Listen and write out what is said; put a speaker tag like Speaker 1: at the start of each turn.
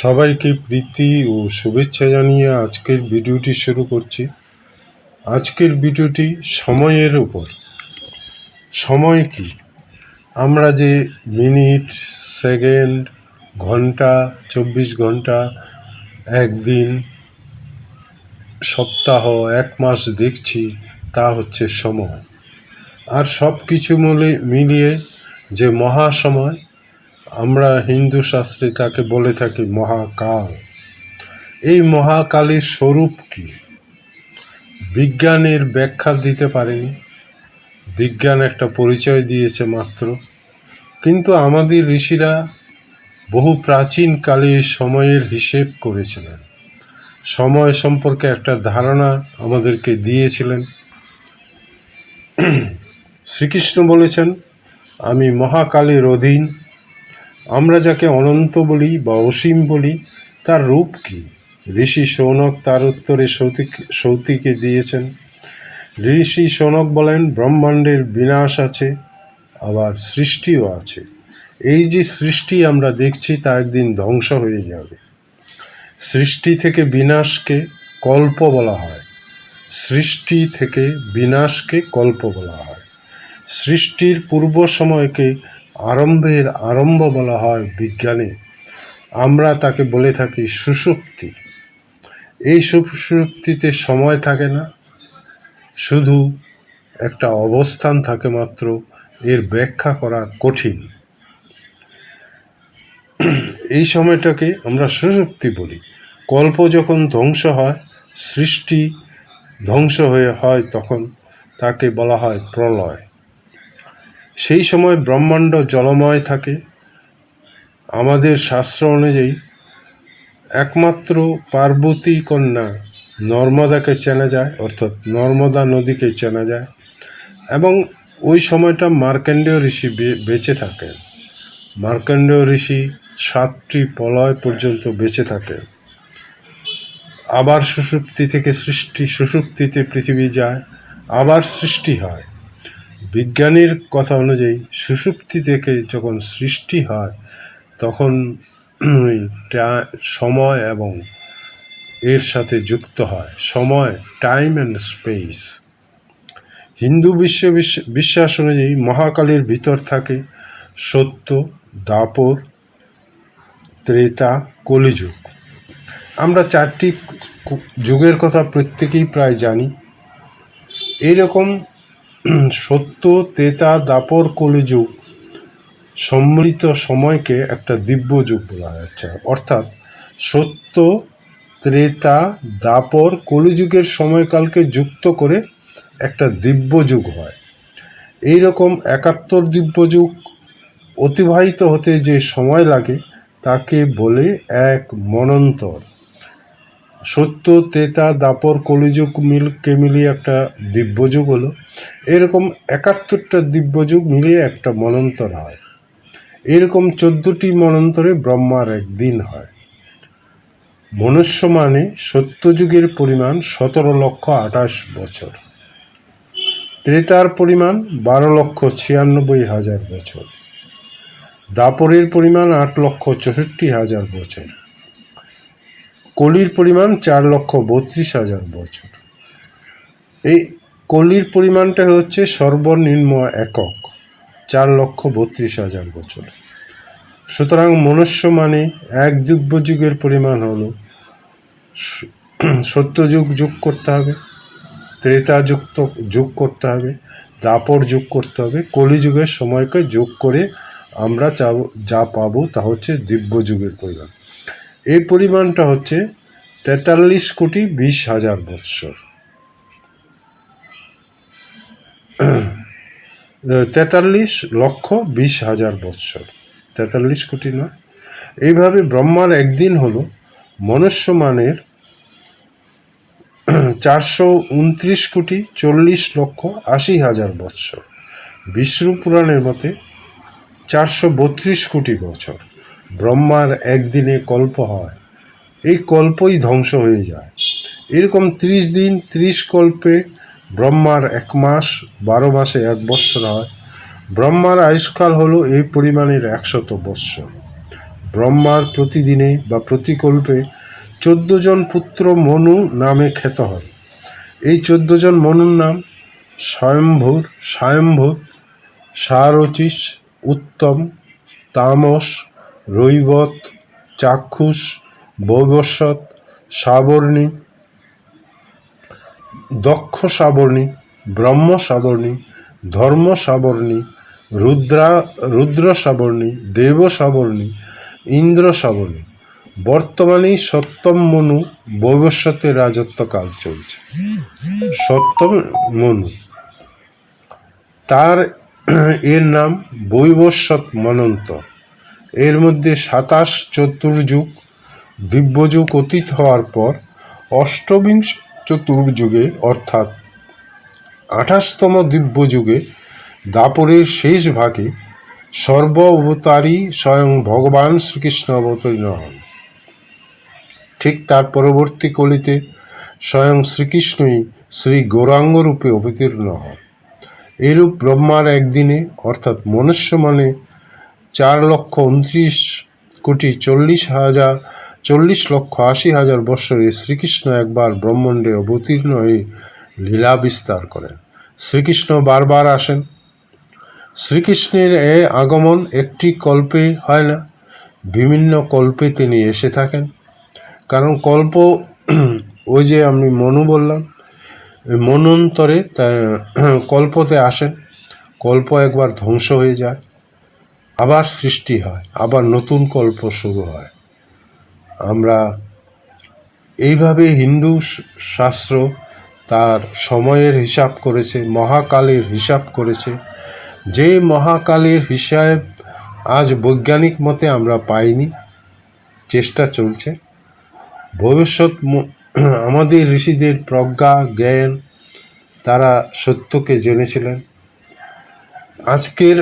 Speaker 1: সবাইকে প্রীতি ও শুভেচ্ছা জানিয়ে আজকের ভিডিওটি শুরু করছি। আজকের ভিডিওটি সময়ের উপর। সময় কি? আমরা যে মিনিট, সেকেন্ড, ঘণ্টা, চব্বিশ ঘণ্টা, একদিন, সপ্তাহ, এক মাস দেখছি, তা হচ্ছে সময়। আর সব কিছু মিলে মিলিয়ে যে মহাসময় আমরা হিন্দু শাস্ত্রে তাকে বলে থাকি মহাকাল। এই মহাকালের স্বরূপ কি? বিজ্ঞানের ব্যাখ্যা দিতে পারেনি। বিজ্ঞান একটা পরিচয় দিয়েছে মাত্র। কিন্তু আমাদের ঋষিরা বহু প্রাচীনকালে সময়ের হিসেব করেছিলেন। সময় সম্পর্কে একটা ধারণা আমাদেরকে দিয়েছিলেন। শ্রীকৃষ্ণ বলেছেন, আমি মহাকালের অধীন আমরা যাকে অনন্ত বলি বা অসীম বলি, তার রূপ কি? ঋষি সৌনক তার উত্তরে সৌতিক, সৌতিকে দিয়েছেন। ঋষি সৌনক বলেন, ব্রহ্মাণ্ডের বিনাশ আছে, আবার সৃষ্টিও আছে। এই যে সৃষ্টি আমরা দেখছি, তা একদিন ধ্বংস হয়ে যাবে। সৃষ্টি থেকে বিনাশকে কল্প বলা হয়। সৃষ্টি থেকে বিনাশকে কল্প বলা হয়। সৃষ্টির পূর্ব সময়কে আরম্ভের আরম্ভ বলা হয় বিজ্ঞানে। আমরা তাকে বলে থাকি সুষুপ্তি। এই সুষুপ্তিতে সময় থাকে না, শুধু একটা অবস্থান থাকে মাত্র, এর ব্যাখ্যা করা কঠিন। এই সময়টাকে আমরা সুষুপ্তি বলি। কল্প যখন ধ্বংস হয়, সৃষ্টি ধ্বংস হয়ে হয়, তখন তাকে বলা হয় প্রলয়। সেই সময় ব্রহ্মাণ্ড জলময় থাকে। আমাদের শাস্ত্র অনুযায়ী একমাত্র পার্বতী কন্যা নর্মদাকে চেনা যায়, অর্থাৎ নর্মদা নদীকে চেনা যায় এবং ওই সময়টা মার্কেন্ডীয় ঋষি বেঁচে থাকেন। মার্কেন্ডীয় ঋষি সাতটি প্রলয় পর্যন্ত বেঁচে থাকেন। আবার সুষুপ্তি থেকে সৃষ্টি, সুষুপ্তিতে পৃথিবী যায়, আবার সৃষ্টি হয়। বিজ্ঞানীর কথা অনুযায়ী সুষুপ্তি থেকে যখন সৃষ্টি হয়, তখন সময় এবং এর সাথে যুক্ত হয়। সময় টাইম অ্যান্ড স্পেস হিন্দু বিশ্ব বিশ্ব- বিশ্বাস অনুযায়ী মহাকালের ভিতর থাকে সত্য, দাপর, ত্রেতা, কলিযুগ। আমরা চারটি যুগের কথা প্রত্যেকেই প্রায় জানি। এইরকম সত্য, তেতা, দাপর কলিযুগ সম্মিলিত সময়কে একটা দিব্য যুগ বলা যাচ্ছে। অর্থাৎ সত্য, ত্রেতা, দাপর কলিযুগের সময়কালকে যুক্ত করে একটা দিব্য যুগ হয়। এই রকম একাত্তর দিব্য যুগ অতিবাহিত হতে যে সময় লাগে, তাকে বলে এক মনন্তর। সত্য, তেতা, দাপর, কলিযুগ মিলকে মিলিয়ে একটা দিব্যযুগ হলো। এরকম একাত্তরটা দিব্যযুগ মিলিয়ে একটা মনন্তর হয়। এরকম চোদ্দটি মনন্তরে ব্রহ্মার একদিন হয়। মনুষ্য মানে সত্যযুগের পরিমাণ সতেরো লক্ষ আঠাশ বছর। ত্রেতার পরিমাণ বারো লক্ষ ছিয়ানব্বই হাজার বছর। দাপরের পরিমাণ আট লক্ষ চৌষট্টি হাজার বছর। কলির পরিমাণ চার লক্ষ বত্রিশ হাজার বছর। এই কলির পরিমাণটা হচ্ছে সর্বনিম্ন একক, চার লক্ষ বত্রিশ হাজার বছর। সুতরাং মনুষ্য মানে এক দিব্য যুগের পরিমাণ হলো। সত্যযুগ যোগ করতে হবে, ত্রেতা যুক্ত যোগ করতে হবে, দাপর যোগ করতে হবে। কলিযুগের সময়কে যোগ করে আমরা যা পাবো তা হচ্ছে দিব্য যুগের পরিমাণ। এই পরিমাণটা হচ্ছে তেতাল্লিশ কোটি বিশ হাজার বৎসর। তেতাল্লিশ লক্ষ বিশ হাজার বৎসর। তেতাল্লিশ কোটি নয়। এইভাবে ব্রহ্মার একদিন হলো মনুষ্যমানের চারশো উনত্রিশ কোটি চল্লিশ লক্ষ আশি হাজার বৎসর। বিষ্ণু পুরাণের মতে চারশো বত্রিশ কোটি বছর। ব্রহ্মার একদিনে কল্প হয়, এই কল্পই ধ্বংস হয়ে যায়। এরকম ত্রিশ দিন, ত্রিশ কল্পে ব্রহ্মার এক মাস, বারো মাসে এক বৎসর হয়। ব্রহ্মার আয়ুষ্কাল হলো এই পরিমাণের একশত বৎসর। ব্রহ্মার প্রতিদিনে বা প্রতিকল্পে চোদ্দ জন পুত্র মনু নামে খ্যাত হন এই চোদ্দ জন মনুর নাম স্বয়ম্ভুর স্বয়ম্ভুর সারচিস, উত্তম, তামস রৈবত, চাক্ষুষ বৈবস্বত সাবর্ণী, দক্ষ সাবর্ণী, ব্রহ্ম সাবর্ণী, ধর্ম সাবর্ণী, রুদ্রা, রুদ্র সাবর্ণী, দেব সাবর্ণী, ইন্দ্র সাবর্ণী। বর্তমানে সপ্তম মনু বৈবস্বতের রাজত্বকাল চলছে। সপ্তম মনু। তার এর নাম বৈবস্বত মনন্ত এর মধ্যে সাতাশ চতুর্যুগ দিব্যযুগ অতীত হওয়ার পর অষ্টবিংশ চতুর্যুগে অর্থাৎ আঠাশতম দিব্যযুগে, দাপরের শেষ ভাগে সর্ব অবতারী স্বয়ং ভগবান শ্রীকৃষ্ণ অবতীর্ণ হন। ঠিক তার পরবর্তী কলিতে স্বয়ং শ্রীকৃষ্ণই শ্রী গৌরাঙ্গ রূপে অবতীর্ণ হন। এরূপ ব্রহ্মার একদিনে, অর্থাৎ মনুষ্য মানে চার লক্ষ উনত্রিশ কোটি চল্লিশ হাজার, চল্লিশ লক্ষ আশি হাজার বৎসরে শ্রীকৃষ্ণ একবার ব্রহ্মাণ্ডে অবতীর্ণ হয়ে লীলা বিস্তার করেন। শ্রীকৃষ্ণ বারবার আসেন। শ্রীকৃষ্ণের এ আগমন একটি কল্পে হয় না, বিভিন্ন কল্পে তিনি এসে থাকেন। কারণ কল্প, ওই যে আমি মনু বললাম, মনন্তরে কল্পতে আসেন। কল্প একবার ধ্বংস হয়ে যায়। আবার সৃষ্টি হয়, আবার নতুন কল্প শুরু হয়। আমরা এইভাবে হিন্দু শাস্ত্র তার সময়ের হিসাব করেছে, মহাকালের হিসাব করেছে। যে মহাকালের হিসাব আজ বৈজ্ঞানিক মতে আমরা পাইনি, চেষ্টা চলছে। ভবিষ্যৎ আমাদের ঋষিদের প্রজ্ঞা, জ্ঞান তারা সত্যকে জেনেছিলেন। আজকের